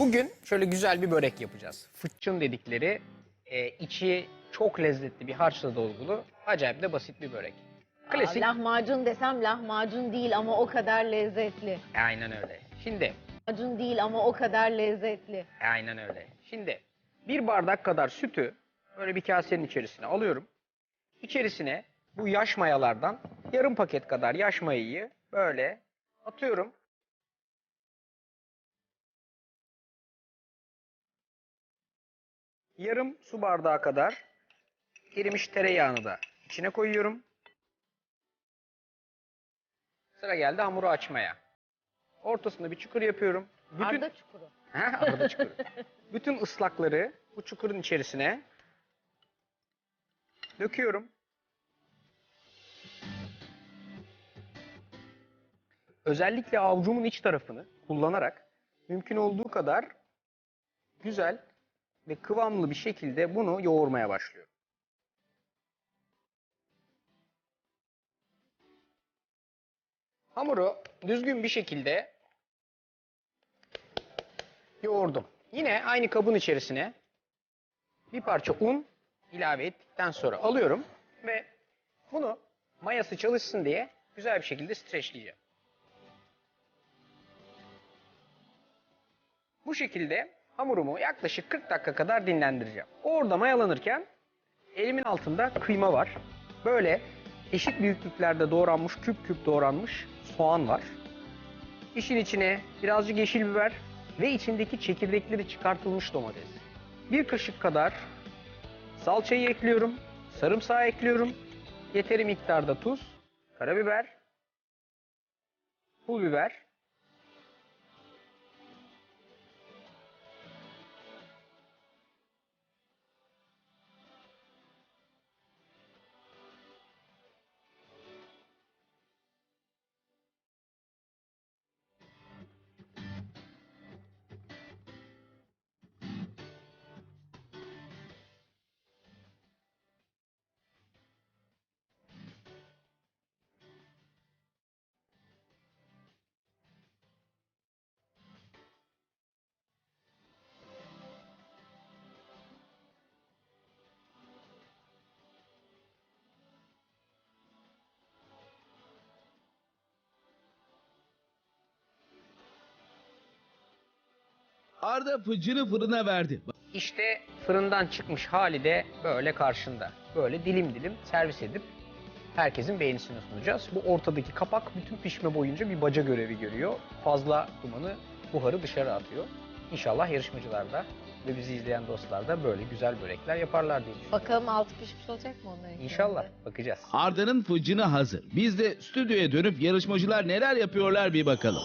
Bugün şöyle güzel bir börek yapacağız. Fıçın dedikleri e, içi çok lezzetli bir harçla dolgulu acayip de basit bir börek. Klasik. Aa, lahmacun desem lahmacun değil ama o kadar lezzetli. Aynen öyle. Şimdi Lahmacun değil ama o kadar lezzetli. aynen öyle. Şimdi bir bardak kadar sütü böyle bir kasenin içerisine alıyorum. İçerisine bu yaş mayalardan yarım paket kadar yaş mayayı böyle atıyorum. Yarım su bardağı kadar erimiş tereyağını da içine koyuyorum. Sıra geldi hamuru açmaya. Ortasında bir çukur yapıyorum. Bütün... Arda çukuru. Ha, arada çukur. Bütün ıslakları bu çukurun içerisine döküyorum. Özellikle avucumun iç tarafını kullanarak mümkün olduğu kadar güzel ve kıvamlı bir şekilde bunu yoğurmaya başlıyorum. Hamuru düzgün bir şekilde yoğurdum. Yine aynı kabın içerisine bir parça un ilave ettikten sonra alıyorum ve bunu mayası çalışsın diye güzel bir şekilde streçleyeceğim. Bu şekilde hamurumu yaklaşık 40 dakika kadar dinlendireceğim. Orada mayalanırken elimin altında kıyma var. Böyle eşit büyüklüklerde doğranmış, küp küp doğranmış soğan var. İşin içine birazcık yeşil biber ve içindeki çekirdekleri çıkartılmış domates. Bir kaşık kadar salçayı ekliyorum. Sarımsağı ekliyorum. Yeteri miktarda tuz, karabiber, pul biber. Arda fıçını fırına verdi. İşte fırından çıkmış hali de böyle karşında. Böyle dilim dilim servis edip herkesin beğenisini sunacağız. Bu ortadaki kapak bütün pişme boyunca bir baca görevi görüyor. Fazla dumanı, buharı dışarı atıyor. İnşallah yarışmacılar da ve bizi izleyen dostlar da böyle güzel börekler yaparlar diye düşünüyorum. Bakalım altı pişmiş olacak mı onların? İnşallah bakacağız. Arda'nın fıcını hazır. Biz de stüdyoya dönüp yarışmacılar neler yapıyorlar bir bakalım.